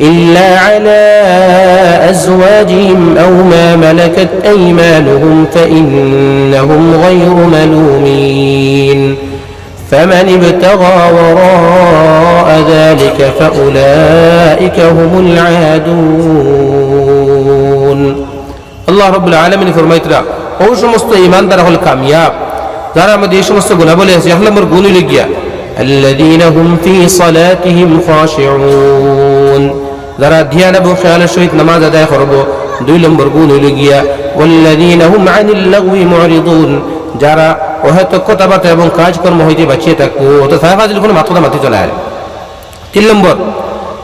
إلا على أزواجهم أو ما ملكت أيمانهم فإنهم غير ملومين فمن ابتغى وراء ذلك فأولئك هم العادون আল্লাহ রব্বুল আলমিন ফরমাইতরা ও সমস্ত ইমানদার হল কামিয়াব যারা আমাদের এই সমস্ত গুণা বলে আছে এক নম্বর গুণ হইল গিয়া الذين هم في صلاتهم خاشعون যারা ধ্যান এবং খেয়ালের সহিত নামাজ আদায় করব দুই নম্বর গুণ হইল গিয়া والذين هم عن اللغو معرضون যারা অহেতুক কথাবার্তা এবং কাজকর্ম হইতে বাঁচিয়ে থাকবো অত সাহেবাজিল কোনো মাথা মাতি চলে আসে তিন নম্বর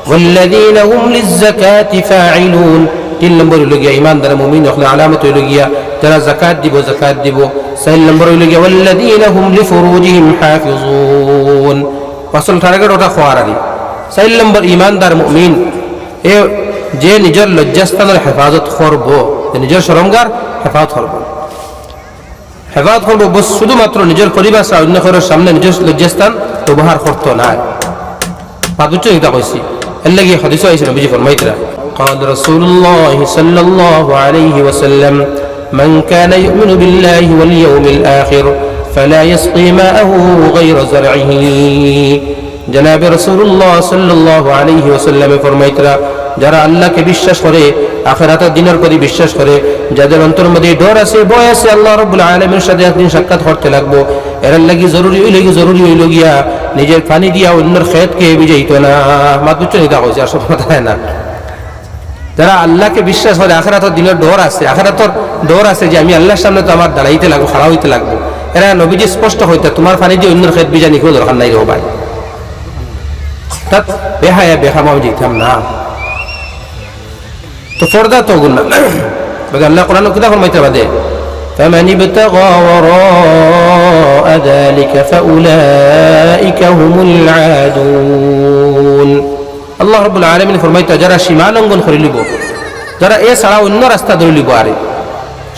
والذين هم للزكاة فاعلون তিন নম্বর হইল গিয়া ইমানদার মুমিন হলে আলামত হইল গিয়া যারা জাকাত দিব জাকাত দিব চার নম্বর হইল গিয়া والذين هم لفروجهم حافظون আসল টার্গেট ওটা খোয়ার আগে চার নম্বর ইমানদার মুমিন এ যে নিজের লজ্জাস্থানের হেফাজত করব নিজের সরঙ্গার হেফাজত করব হেফাজত করব শুধুমাত্র নিজের পরিবার অন্য ঘরের সামনে নিজের লজ্জাস্থান ব্যবহার করতো না পাদুচ্চ এটা কইছি এর হদিস ফরমাইতরা قال رسول الله صلى الله عليه وسلم من كان يؤمن بالله واليوم الآخر فلا يسقي ماءه غير زرعه جناب رسول الله صلى الله عليه وسلم যারা আল্লাহকে বিশ্বাস করে, আখেরাতের দিনের প্রতি বিশ্বাস করে, যাদের অন্তর মধ্যে ডর আছে বয় আছে, আল্লাহ রব্বুল আলমের সাথে একদিন সাক্ষাৎ করতে লাগবো। এর লাগি জরুরি হইল জরুরি হইল গিয়া নিজের পানি দিয়া অন্যের খেতকে বিজয়িত না। মাতুচ্চ নিতা হয়েছে আসল কথা না। যারা আল্লাহকে বিশ্বাস করে, আখেরাতর দিনের ডর আছে, আখেরাতর ডর আছে যে আমি আল্লাহর সামনে তো আমার দাঁড়াইতে লাগবো, খাড়া হইতে লাগবো। এরা নবীজি স্পষ্ট হইতে, তোমার পানি দিয়ে অন্যের খেত বিজা নিকেও দরকার নাই রোবাই অর্থাৎ বেহায়া বেহাম আমি যেতাম না। তো ফর্দা তো গুণ না আল্লাহ কোরআন কিতাব ফরমাইতে বাদে فمن ابتغى وراء ذلك فأولئك هم العادون আল্লাহ রব্বুল আলমিন ফরমাইতে যারা সীমা লঙ্ঘন করে লিব যারা এ ছাড়া অন্য রাস্তা ধরে লিব আরে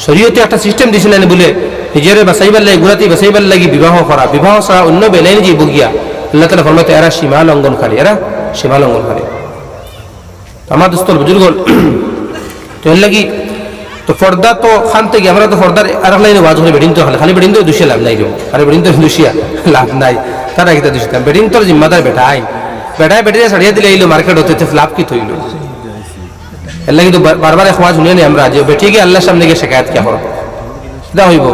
শরীয়তে একটা সিস্টেম দিছিলেন বলে নিজের বাসাইবার লাগে গুড়াতে বাসাইবার লাগি বিবাহ করা বিবাহ ছাড়া অন্য বেলাইন যে বগিয়া আল্লাহ তালা ফরমাইতে এরা সীমা লঙ্ঘন খালি এরা সীমা লঙ্ঘন খালি আমার দোস্তর বুজুর্গ তো লাগি তো ফর্দা তো খান থেকে আমরা তো ফর্দার আর লাইনে ওয়াজ করে বেডিন তো খালি বেডিন তো দুষে লাভ নাই আরে বেডিন তো দুষিয়া লাভ নাই। তারা কিতা দুষিতাম বেডিন তোর জিম্মাদার বেটা আইন। বেটায় বেটিয়ে ছাড়িয়ে দিলে এইলো মার্কেট হতে লাভ কি থইল? এর লাগি তো বারবার খোঁজ শুনে নি আমরা যে বেটি গিয়ে আল্লাহর সামনে গিয়ে শেখায়ত কে করো দা হইব।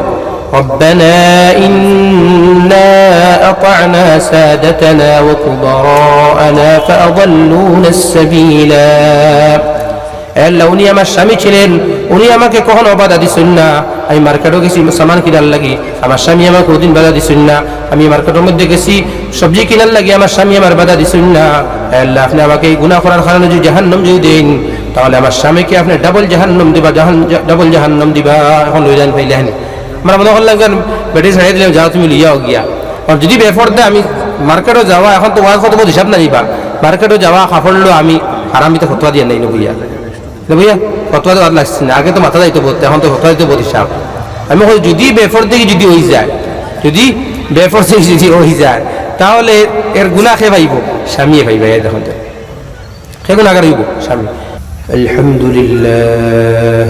ربنا إنا أطعنا سادتنا وكبراءنا فأضلونا السبيلا আল্লাহ উনি আমার স্বামী ছিলেন উনি আমাকে কখনো বাধা দিছেন না আমি মার্কেটও গেছি সামান কিনার লাগি আমার স্বামী আমাকে ওদিন বাধা দিছেন না আমি মার্কেটের মধ্যে গেছি সবজি কিনার লাগি আমার স্বামী আমার বাধা দিছেন না আল্লাহ আপনি আমাকে এই গুণা করার কারণে যদি জাহান্নম যদি দেন তাহলে আমার স্বামীকে আপনি ডাবল জাহান্নম দিবা জাহান ডাবল জাহান্নম দিবা এখন লই যান পাইলে হেন আমরা মনে করলাম কেন বেটি ছাড়িয়ে দিলাম যাও তুমি লিয়াও গিয়া। আর যদি বেফর দে আমি মার্কেটও যাওয়া এখন তো ওয়াজ কত হিসাব না নিবা মার্কেটও যাওয়া কাপড়লো আমি হারামিতে ফতোয়া দিয়ে নাই নবইয়া। বুঝিয়া ফতোয়া দেওয়ার লাগছে না? আগে তো মাথা যাইতো বলতে এখন তো ফতোয়া দিতে বলি সাপ আমি যদি বেফর থেকে যদি হয়ে যায় যদি বেফর থেকে যদি হয়ে যায় তাহলে এর গুণা খেয়ে পাইব স্বামীয়ে পাইবা এই দেখুন সে গুণাগার হইব স্বামী। আলহামদুলিল্লাহ।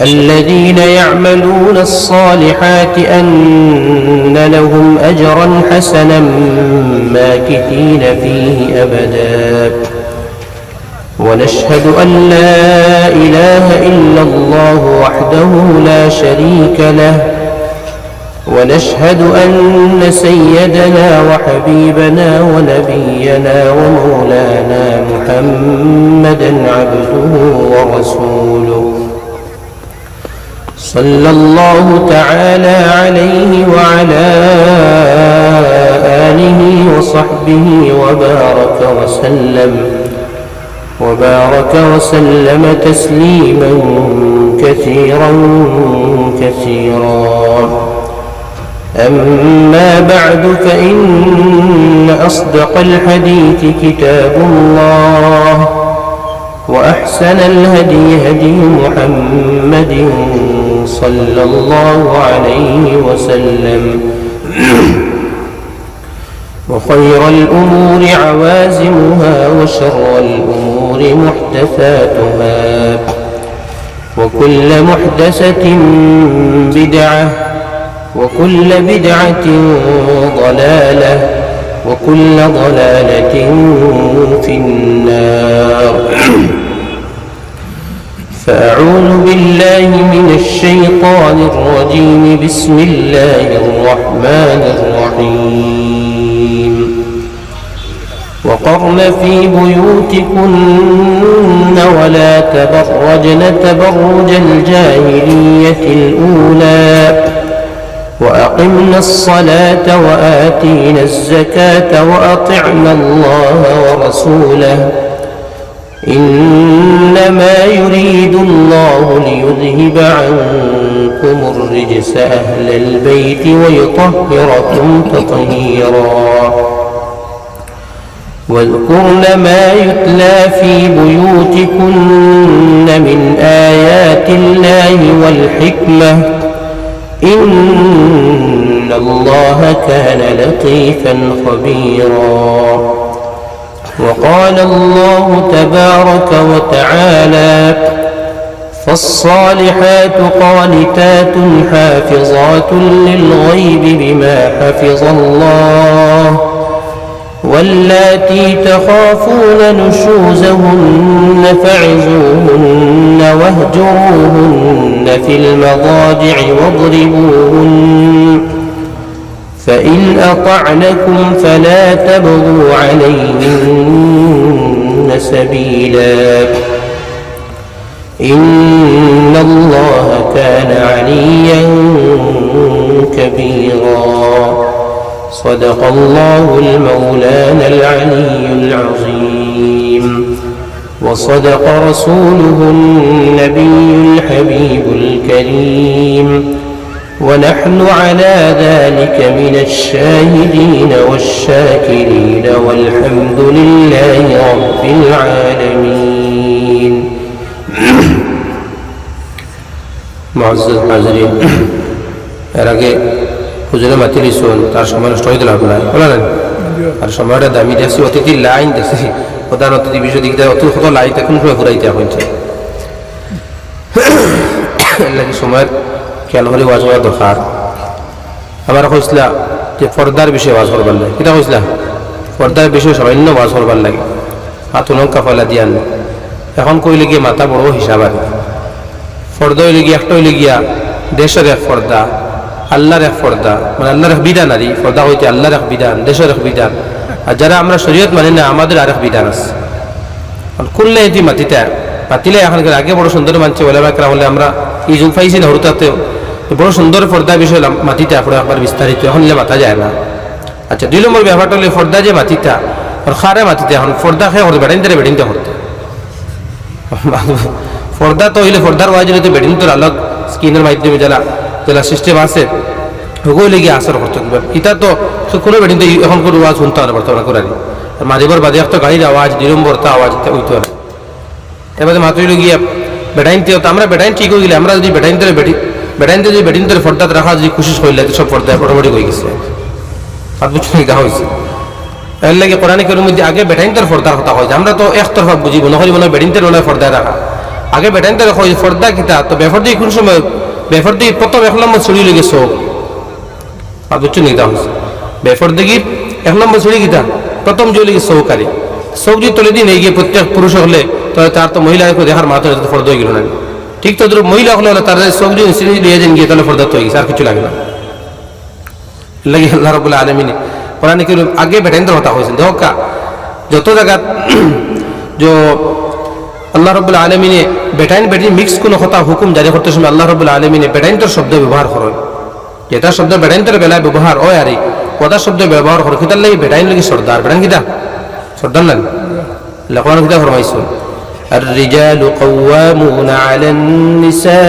الذين يعملون الصالحات أن لهم أجرا حسنا ماكثين فيه أبدا. ونشهد أن لا إله إلا الله وحده لا شريك له. ونشهد أن سيدنا وحبيبنا ونبينا ومولانا محمد محمدا عبده ورسوله. صلى الله تعالى عليه وعلى آله وصحبه وبارك وسلم وبارك وسلم تسليما كثيرا كثيرا. أما بعد فإن أصدق الحديث كتاب الله وأحسن الهدي هدي محمد صلى الله عليه وسلم. وخير الأمور عوازمها وشر الأمور محدثاتها. وكل محدثة بدعة وكل بدعة ضلالة وكل ضلالة في النار. فأعوذ بالله من الشيطان الرجيم. بسم الله الرحمن الرحيم. وقرن في بيوتكن ولا تبرجن تبرج الجاهلية الأولى. وأقمنا الصلاة وآتينا الزكاة وأطعنا الله ورسوله. إنما يريد الله ليذهب عنكم الرجس أهل البيت ويطهركم تطهيرا. واذكرن ما يتلى في بيوتكن من آيات الله والحكمة. إن الله كان لطيفا خبيرا. وقال الله تبارك وتعالى فالصالحات قانتات حافظات للغيب بما حفظ الله واللاتي تخافون نشوزهن فعزوهن واهجروهن في المضاجع واضربوهن فإن أطعنكم فلا تبغوا عليهن سبيلا. إن الله كان عليا كبيرا. صدق الله المولانا العلي العظيم. وصدق رسوله النبي الحبيب الكريم. ونحن على ذلك من الشاهدين والشاكرين والحمد لله رب العالمين معزز حاضرين এর আগে হুজুরে মাতি দিছুন তার সময় নষ্ট হয়ে দিলাম না বলা না আর সময়টা দামি দেখছি অতিথি লাইন দেখছি প্রধান অতিথি বিষয় দিক দিয়ে অতি কত লাইন এখন সময় ঘুরাইতে হয়েছে লাগে সময়ের খেয়াল করে ওয়াজ করা দরকার। আমার কইসলা যে পর্দার বিষয়ে ওয়াজ করবার লাগে। কিটা কইসলা? পর্দার বিষয়ে সামান্য ওয়াজ করবার লাগে। হাত উলঙ্কা ফলা দিয়ান। এখন কইলে গিয়ে মাথা বড় হিসাব আর ফর্দা হইলে গিয়ে একটা হইলে গিয়া দেশের এক ফর্দা আল্লাহর এক ফর্দা মানে আল্লাহর এক বিধান আর ফর্দা হইতে আল্লাহর এক বিধান, দেশের এক বিধান। আর যারা আমরা শরীয়ত মানি না, আমাদের আর এক বিধান আছে। খুললে এটি মাতিতে মাতিলে এখনকার আগে বড় সুন্দর মানছে বলে বাকরা হলে আমরা এই যুগ পাইছি না হরুতাতে বড় সুন্দর পর্দা বিষয় মাতিতে আপনার একবার বিস্তারিত। এখন মাতা যায় না। আচ্ছা দুই নম্বর ব্যাপারটা হলে ফর্দা যে মাতিতা আর খারে মাতিতে এখন ফর্দা খেয়ে হতে বেড়াইতে বেড়িনতে হতে ফর্দা তো হইলে ফর্দার ওয়াজ তো বেডিন তোর আলোক স্ক্রিনের মাধ্যমে যারা যারা সিস্টেম আছে, ওগুলো গিয়ে আসর করতে হবে। ইটা তো কোনো বেডিন তো এখন কোনো আওয়াজ শুনতে হবে বর্তমানে করে আর মাঝেবার বাদে একটা গাড়ির আওয়াজ নিরম্বরতা আওয়াজ হইতে হবে এবারে মাত্রই গিয়ে বেডাইনতে তো আমরা বেডাইন ঠিক হয়ে গেলে, আমরা যদি বেডাইন ধরে বেডি বেডাইন যদি বেডিন ধরে ফর্দাত রাখা কোশিশ করলে তো সব ফর্দা মোটামুটি হয়ে গেছে। সাত বছর গা হয়েছে এর লাগে কোরআন কেরির মধ্যে আগে বেটাইন তোর ফর্দার কথা হয়। আমরা তো একতরফা বুঝি, মনে করি মনে বেডিন তোর মনে ফর্দা রাখা। আগে বেটাইন তোর হয় ফর্দা কিতা, তো বেফর দিয়ে কোন সময় বেফর দিয়ে প্রথম এক নম্বর ছড়ি লেগে চোখ আর বুঝছ নি তা হচ্ছে বেফর দিকে এক নম্বর ছড়ি কিতা? প্রথম জয় লেগে চৌকারি। চৌক যদি তলে দিন গিয়ে প্রত্যেক পুরুষ হলে, তাহলে তার তো মহিলা দেখার মাত্র ফর্দ হয়ে গেল না। ঠিক তো মহিলা হলে তার লিয়ে যান গিয়ে তাহলে ফর্দা তো হয়ে গেছে, আর কিছু লাগে না। লাগে আল্লাহ রবুল্লাহ আলমিনে কোরআন করিম আগে বেটাইন কথা হয়েছেন। দেখো কা, যত জায়গা যে আল্লাহ রবুল্লা আলমিনে বেটাইন বেটিন মিক্স কোনো কথা হুকুম জারি করতে সময় আল্লাহ রবুল্লা আলমিনে বেটাইন তোর শব্দ ব্যবহার করেন। যেটা শব্দ বেটাইন তোর বেলায় ব্যবহার হয় আরে কথা শব্দ ব্যবহার করো কিতার লাগি বেটাইন লাগি সর্দার। বেটাইন কিতা সর্দার না? লেখন কিতা ফরমাইছো? الرجال قوامون على النساء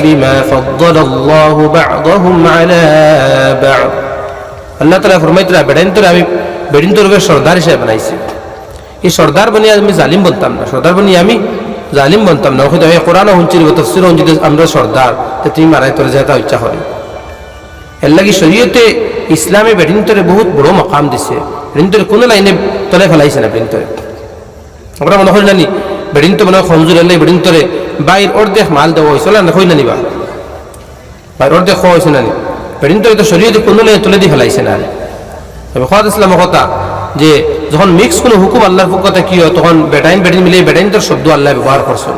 بما فضل الله بعضهم على بعض আল্লাহ তালা ফরমাইতরা বেড়াইন তোর আমি বেড়িন তোর সর্দার হিসেবে বানাইছি এই সর্দার বানিয়ে আমি জালিম বলতাম না সর্দার বানিয়ে আমি জালিম বলতাম না হয়তো এই কোরআন হুঞ্চির তফসির হুঞ্চিতে আমরা সর্দার তো তুমি মারাই তোর যেটা ইচ্ছা করে এর লাগি শরীয়তে ইসলামে বেড়িন তোরে বহুত বড় মকাম দিছে বেড়িন তোরে কোনো লাইনে তলে ফেলাইছে না বেড়িন তোরে আমরা মনে হয় নানি বেড়িন তো মনে হয় খমজুর এলে বেড়িন তোরে বাইর অর্ধেক মাল দেওয়া হয়েছিল না হই নানি বা বাইর অর্ধেক খাওয়া হয়েছে নানি বেড়িন তোরে তো শরীয়তে কোনো তুলে দিয়ে ফেলাইছে না তবে খাওয়াত ইসলাম কথা যে, যখন মিক্স কোনো হুকুম আল্লাহর পক্ষতে কি হয়, তখন বেটাইন বেটিন মিলিয়ে বেটাইন তোর শব্দ আল্লাহ ব্যবহার করছেন।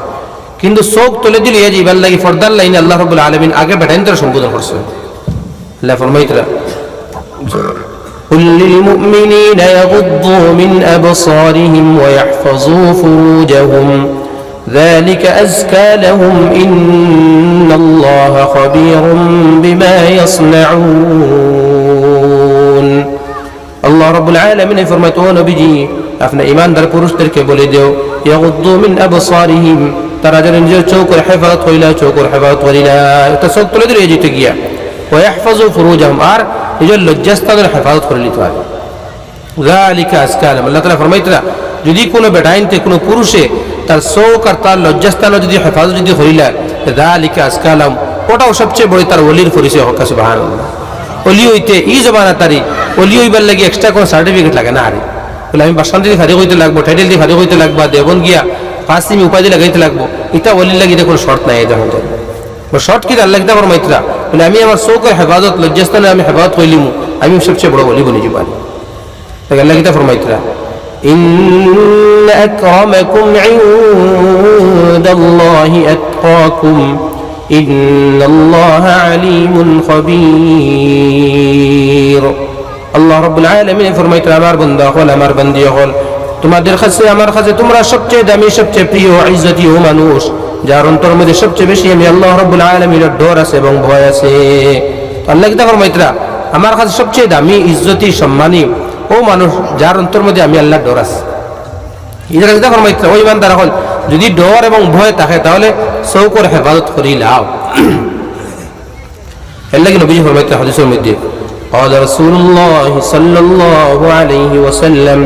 কিন্তু চোখ তুলে দিলে যে ইবার লাগি ফর্দার লাইনে আল্লাহ রবুল্লা আলমিন আগে বেটাইন তোর সম্বোধন করছেন। আল্লাহ ফরমাইতরা قل للمؤمنين يغضوا من أبصارهم ويحفظوا فروجهم. ذلك أزكى لهم إن الله خبير بما يصنعون. الله رب العالمين فرمتون بجي أفنى إيمان در پروش تركي بولدو يغضوا من أبصارهم. ترى جنجر چوك الحفاظ ويلا چوك الحفاظ ويلا تسلط لدر يجي تقيا ويحفظوا فروجهم. آر নিজের লজ্জাস্থানের হেফাজত করে নিতে পারে যালিকা আজকাল, আল্লাহ তাআলা ফরমাইতরা যদি কোনো বেটাইনতে, কোনো পুরুষে তার চৌক আর তার লজ্জাস্থান যদি হেফাজত যদি হইলা যালিকা আজকালাম ওটাও সবচেয়ে বড় তার ওলির পরিচয় হক, সুবহানাল্লাহ। অলি হইতে ই জমানা তারি অলি হইবার লাগি এক্সট্রা কোনো সার্টিফিকেট লাগে না আরে। বলে আমি বাসান দিয়ে ফারি হইতে লাগবো, টাইটেল দিয়ে ফারি হইতে লাগবা দেবন গিয়া তিমি উপাধি লাগাইতে লাগবো, এটা অলির লাগি কোনো শর্ট নাই যখন শর্ট কি আল্লাহ কিতা আমার মাইত্রা বলে আমি আমার চৌকের হেফাজত লজ্জাস্থানে আমি হেফাজত কইলিম আমি সবচেয়ে বড় অলি বনি যাবানি আল্লাহ কিতা ফরমাইত্রা إن أكرمكم عند الله أتقاكم إن الله عليم خبير আল্লাহ রব্বুল আলামিন ফরমাইতো আমার বন্ধা হল আমার বন্দি হল তোমাদের কাছে আমার কাছে তোমরা সবচেয়ে দামি সবচেয়ে প্রিয় ইজ্জতি ও মানুষ যার অন্তর মধ্যে সবচেয়ে বেশি আমি আল্লাহ রব্বুল আলামিনের ডর আছে এবং ভয় আছে আল্লাহ কিতা ফরমাইতরা আমার কাছে সবচেয়ে দামি ইজ্জতি সম্মানী ও মানুষ যার অন্তর মধ্যে আমি আল্লাহর ডর আছে ইদারা কিতা ফরমাইতরা ওই ইমানদার হল যদি ডর এবং ভয় থাকে তাহলে চৌকর হেফাজত করি লাও এর লাগে নবী ফরমাইতরা হাদিসের মধ্যে قال رسول الله صلى الله عليه وسلم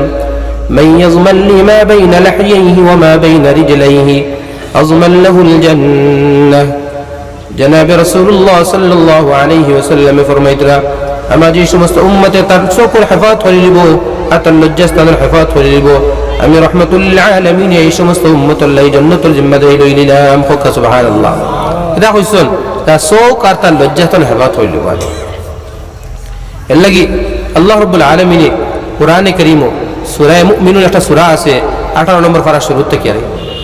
من يضمن لي ما بين لحييه وما بين رجليه أضمن له الجنة জনাব রসুল্লাহ সাল্লাহ আলহি ওসাল্লাম ফরমাইতরা আমার যে সমস্ত উম্মতে তার চোখের হেফাজত করে নিব আর তার লজ্জাস্থানের হেফাজত করে নিব আমি রহমতুল্লাহ আলমিন এই সমস্ত উম্মতুল্লাহ জন্নতুল জিম্মাদারি লই নিলাম ফোকা সুবাহান আল্লাহ এটা কইসন তার চোখ আর তার লজ্জাস্থান হেফাজত হইল এর লাগি আল্লাহ রব্বুল আলমিনে কোরআনে করিম সুরায় মুমিনুন একটা সুরা আছে আঠারো নম্বর পারা শুরু থেকে আর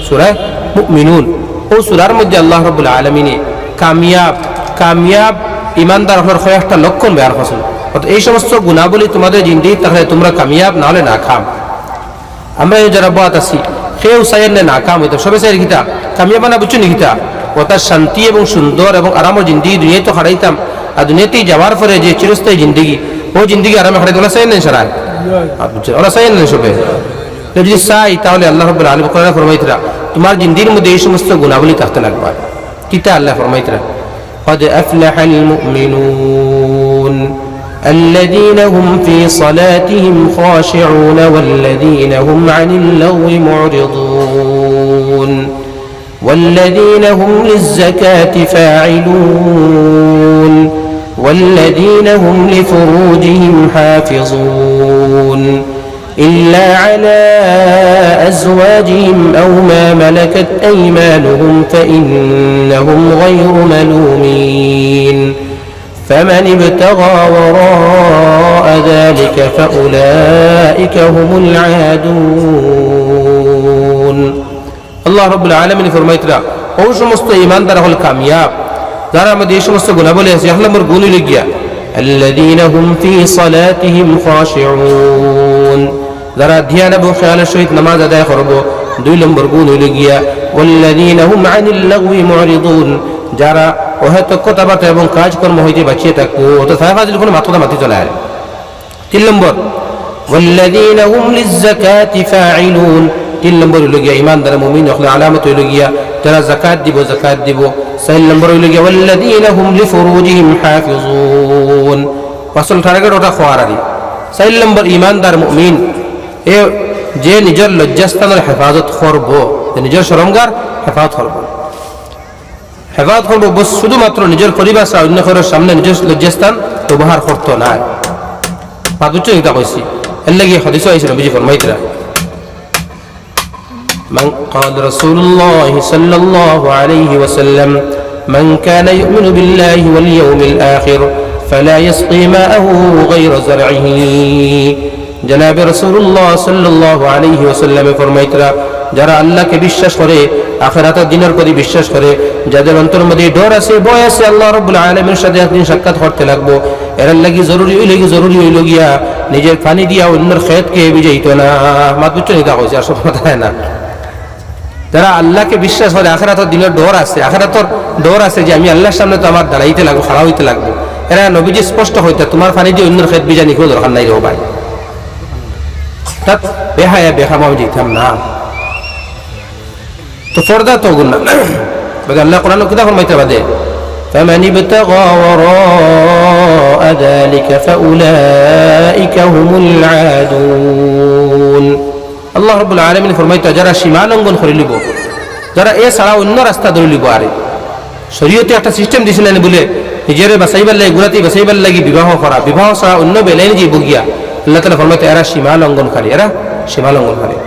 সুরায় মুমিনুন। ও সুরার মধ্যে আল্লাহ রব্বুল আলমিনে কামিয়াব কামিয়াব ইমানদার হওয়ার কয়েকটা লক্ষণ বেয়ার ফসল এই সমস্ত গুণাবলী তোমাদের জিন্দি তাহলে তোমরা কামিয়াব না হলে না খাম আমরা যারা বাত আছি সেও চাইয়ের না কাম হইতো সবে চাই গীতা, কামিয়াব না বুঝছ নি গীতা? অর্থাৎ শান্তি এবং সুন্দর এবং আরামের জিন্দিগি, দুনিয়ায় তো হারাইতাম। আর দুনিয়াতেই যাওয়ার পরে যে চিরস্থায়ী জিন্দিগি, ও জিন্দিগি আরামে হারাইতে ওরা চাই নেই সারায়? ওরা চাই নেই সবে? যদি চাই তাহলে আল্লাহ রব্বুল আলম কোরআন ফরমাইতরা তোমার জিন্দির মধ্যে এই সমস্ত গুণাবলী থাকতে লাগবে কিতা আল্লাহ ফরমাইতরা قد أفلح المؤمنون الذين هم في صلاتهم خاشعون والذين هم عن اللغو معرضون والذين هم للزكاة فاعلون والذين هم لفروجهم حافظون إلا على أزواجهم أو ما ملكت أيمانهم فإنهم غير ملومين فمن ابتغى وراء ذلك فأولئك هم العادون আল্লাহ রব্বুল আলমিন ফরমাইতরা ও সমস্ত ইমানদার হল কামিয়াব যারা আমাদের এই সমস্ত গুণাবলী আছে এক নম্বর গুণ লিখিয়া الذين هم في صلاتهم خاشعون যারা ধ্যান এবং খেয়ালের সহিত নামাজ আদায় করব দুই নম্বর গুণ হইল গিয়া والذين هم عن اللغو معرضون যারা অহেতুক কথাবার্তা এবং কাজকর্ম হইতে বাঁচিয়ে থাকবো তো সাহেব কোনো মাথা মাতি চলে আসে তিন নম্বর والذين هم للزكاة فاعلون তিন নম্বর হইল গিয়া ইমানদার মুমিন হলে আলামত হইল গিয়া যারা জাকাত দিব জাকাত দিব চার নম্বর হইল গিয়া والذين هم لفروجهم حافظون আসল টার্গেট ওটা খোয়ার আদি চার নম্বর ইমানদার মুমিন এ যে নিজের লজ্জাস্থানের হেফাজত করব যে নিজের সরঙ্গার হেফাজত করব হেফাজত করব বস শুধুমাত্র নিজের পরিবার ছাড়া অন্য কারোর সামনে নিজের লজ্জাস্থান ব্যবহার করতো না পাদুচ্চ এটা কইছি এর লাগি হদিস আইছিল বুঝি ফরমাইতরা من قال رسول الله صلى الله عليه وسلم من كان يؤمن بالله واليوم الآخر فلا يسقي ماءه غير زرعه জনাবে রসুল্লাহ সাল্লাহ আলহি ওসাল্লামে ফরমাইতরা, যারা আল্লাহকে বিশ্বাস করে, আখেরাতের দিনের প্রতি বিশ্বাস করে, যাদের অন্তর মধ্যে ডর আছে, ভয় আছে, আল্লাহ রব্বুল আলমের সাথে একদিন সাক্ষাৎ করতে লাগবো। এরার লাগি জরুরি হইলে কি জরুরি হইল গিয়া নিজের পানি দিয়া অন্যের খেতকে বিজয়িত না। মাত বুঝছ নিতা হয়েছে আর সব কথা না। যারা আল্লাহকে বিশ্বাস করে, আখেরাতর দিনের ডর আছে, আখেরাতর ডর আছে যে আমি আল্লাহর সামনে তো আমার দাঁড়াইতে লাগবো, খাড়া হইতে লাগবো। এরা নবীজি স্পষ্ট হইতে তোমার পানি দিয়ে অন্যের খেত বিজা নিখোঁজ দরকার নাই রে ভাই। তাত বেহায়া বেহাম আমি যেতাম না তো ফর্দা তো গুণ না বলে আল্লাহ কোরআন কিতা ফরমাইতে বাদে فمن ابتغى وراء ذلك فأولئك هم العادون আল্লাহ রব্বুল আলমিন ফরমাইতে যারা সীমা লঙ্ঘন করে লিব যারা এ ছাড়া অন্য রাস্তা ধরে লিব আরে শরীয়তে একটা সিস্টেম দিছিলেন বলে নিজের বাসাইবার লাগে গুলাতে বাসাইবার লাগি বিবাহ করা বিবাহ ছাড়া অন্য বেলায় যে বগিয়া আল্লাহ তালা ফরমাইতে এরা সীমা লঙ্ঘনকারী এরা সীমা লঙ্ঘনকারী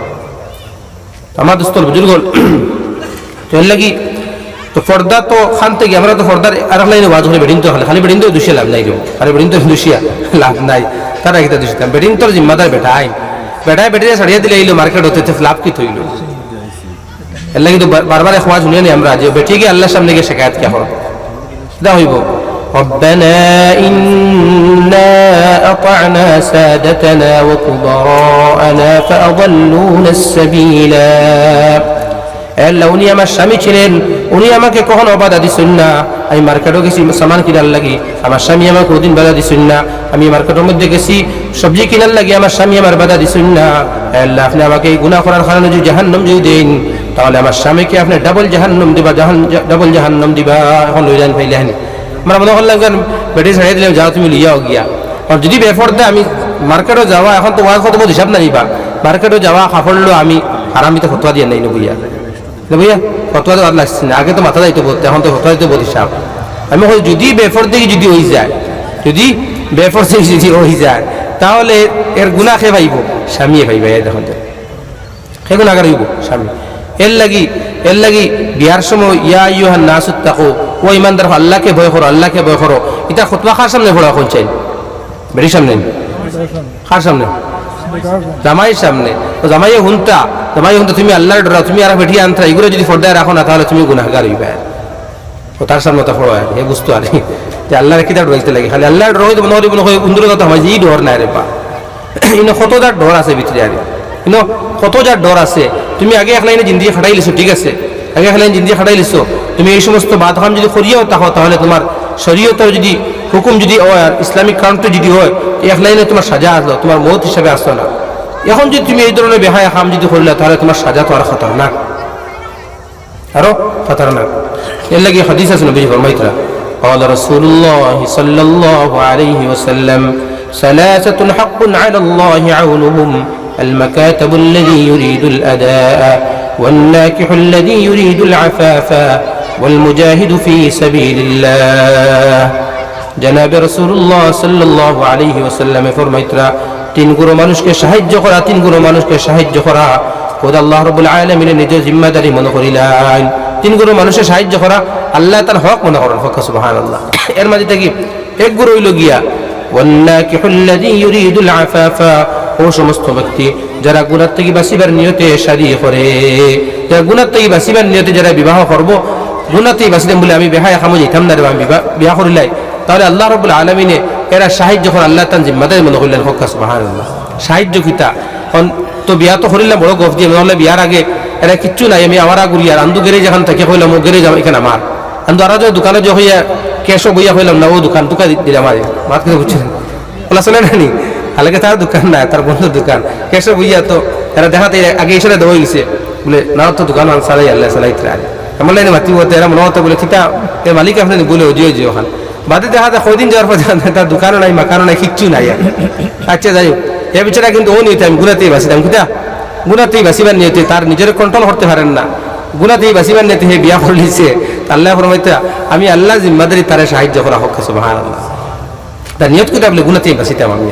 আমার দোস্তর বুজুর্গ তো এর লাগি, তো পর্দা তো খান থেকে, আমরা তো পর্দার আর লাইনে ওয়াজ হলে বেডিং তো হলে, খালি বেডিং তো দুষিয়া লাভ নাই খালি বেডিং তো দুষিয়া লাভ নাই। তারা কিতা দুষিতাম বেডিং তোর জিম্মাদার বেটা, আইন। বেটায় বেটিয়ে ছাড়িয়ে দিলে এইলো মার্কেট হতে লাভ কি থইল এর লাগি তো বারবার ওয়াজ শুনিয়ে নি আমরা, যে বেটিয়ে গিয়ে আল্লাহর সামনে গিয়ে শেখায়াত কে হল দা হইব। ربنا إنا أطعنا سادتنا وكبراءنا فأضلونا السبيلا আল্লাহ উনি আমার স্বামী ছিলেন উনি আমাকে কখনো বাধা দিছেন না আমি মার্কেটও গেছি সামান কিনার লাগি আমার স্বামী আমাকে ওদিন বাধা দিছেন না আমি মার্কেটের মধ্যে গেছি সবজি কিনার লাগি আমার স্বামী আমার বাধা দিছেন না আল্লাহ আপনি আমাকে এই গুণা করার কারণে যদি জাহান্নম যদি দেন তাহলে আমার স্বামীকে আপনি ডাবল জাহান্নম দিবা জাহান ডাবল জাহান্নম দিবা এখন লই যান ফাইলে হানি আমরা মনে করলাম বেটি ছাড়িয়ে দিলাম যাও, তুমি লিয়াও গিয়া। আর যদি বেফর দে, আমি মার্কেটও যাওয়া এখন তো ওয়াজ কত হিসাব না নিবা মার্কেটও যাওয়া কাপড়লো আমি আরামিতে ফতোয়া দিয়ে নাই নবইয়া বুঝিয়া ফতোয়া তো আর লাগছে না আগে তো মাথা যাইতে বলতে এখন তো ফতোয়া দিতে বলি সাপ আমি যদি বেফর দিকে যদি হয়ে যায়, যদি বেফর থেকে যদি হয়ে যায়, তাহলে এর গুণা খেয়ে পাইব স্বামীয়ে এর দেখুন সে গুণাগার হইব, স্বামী। এর লাগি এর লাগি বিয়ার সময়, ইয়া ইউহান নাসুত তাকো। ও ইমানদার আল্লাহকে ভয় করো, আল্লাহকে ভয় করো। এটা খতবা খার সামনে পড়া কোন চাই বেরি সামনে? খার সামনে? জামাইয়ের সামনে। তো জামাইয়ে হুনতা জামাই হুনতা, তুমি আল্লাহর ডরা তুমি আর বেঠিয়ে আনতা, এগুলো যদি ফর্দায় রাখো না, তাহলে তুমি গুনাহগার হইবে। ও তার সামনে তো পড়ো এ বুঝতো আর যে আল্লাহর কিতা ডরাইতে লাগে? খালি আল্লাহর ডর হইতে মনে হইব মনে হয় উন্দুর কথা হয় ই ডর নাই রে পা ইনো কত ডর আছে ভিতরে আর ইনো কত যার ডর আছে তুমি আগে এক লাইনে জিন্দিগি খাটাই লিছো ঠিক আছে আগে এক লাইনে জিন্দিগি খাটাই লিছো তুমি এই সমস্ত বাদ হাম যদি করিয়াও তাহো তাহলে তোমার শরীয়তের যদি হুকুম যদি হয় ইসলামিক কাউন্টে যদি হয় এক লাইনে তোমার সাজা আসলো তোমার মত হিসাবে আসতো না এখন যদি তুমি এই ধরনের বেহায় হাম যদি করলে তাহলে তোমার সাজা তো আর খতরনাক আরো খতরনাক এর লাগে হাদিস আছে নবী ফরমাইতরা قال رسول الله صلى الله عليه وسلم ثلاثة حق على الله عونهم المكاتب الذي يريد الأداء والناكح الذي يريد العفاف والمجاهد في سبيل الله জনাবে রসুল্লাহ সাল্লাহ আলহি ওসাল্লামে ফরমাইতরা তিন গুরু মানুষকে সাহায্য করা তিন গুরু মানুষকে সাহায্য করা খোদ আল্লাহ রবুল আলমিনের নিজের জিম্মাদারি মনে করিলেন তিন গুরু মানুষের সাহায্য করা আল্লাহ তার হক মনে করেন হক সুবাহান আল্লাহ এর মাঝে থেকে এক গুরু হইল গিয়া والناكح الذي يريد العفاف ও সমস্ত ব্যক্তি যারা গুণার থেকে বাঁচিবার নিয়তে শাদি করে। যারা গুণার থেকে বাঁচিবার নিয়তে যারা বিবাহ করব গুণাতেই বাঁচিতাম বলে আমি বেহায় খামো যেতাম না আমি বিবাহ করিলাই। তাহলে আল্লাহ রবুল আলমিনে এরা সাহায্য করে আল্লাহ তান জিম্মাদারি মনে করলেন, হক সুবাহান আল্লাহ সাহায্য কিতা? তো বিয়া তো করিলাম, বড় গফ দিয়ে নহলে বিয়ার আগে এটা কিচ্ছু নাই, আমি আমার আগুরি আর আন্দু গেরে যেখান থেকে হইলাম ও গেরে যাম এখানে আমার আন্দু আর দোকানে যে হইয়া, কেশো বইয়া হইলাম না, ও দোকান টুকা দিলাম, আর, মাত করে বুঝছেন বলা শোনে নানি আলাকে তার দোকান না, তার বন্ধুর দোকান। কেশো বইয়া তো, এরা দেখাতে আগে এসে দেওয়া গেছে বলে, না, তো দোকান সারাই আল্লাহ সারাই ত্রাই এমন লাইনে মাতি হতে এরা মনে হতো বলে, ঠিক এর মালিক আপনি বলে ওজিও যে ওখান। বাদে দেখা যায় কদিন যাওয়ার পর তার দোকানও নাই, মাকানও নাই, কিচ্ছু নাই। আচ্ছা যাই এ বেচারা কিন্তু ও নিতে আমি গুণাতেই বাসিতাম কিতা গুণাতেই বাসিবার নিয়েতে, তার নিজের কন্ট্রোল করতে পারেন না। গুণাতেই বাসিবার নিয়েতে হে বিয়া করে নিছে আল্লাহ ফরমাইতে, আমি আল্লাহ জিম্মাদারি তারে সাহায্য করা হোক, সুবহানাল্লাহ। তার নিয়ত করে বলে গুণাতেই বাসিতাম আমি।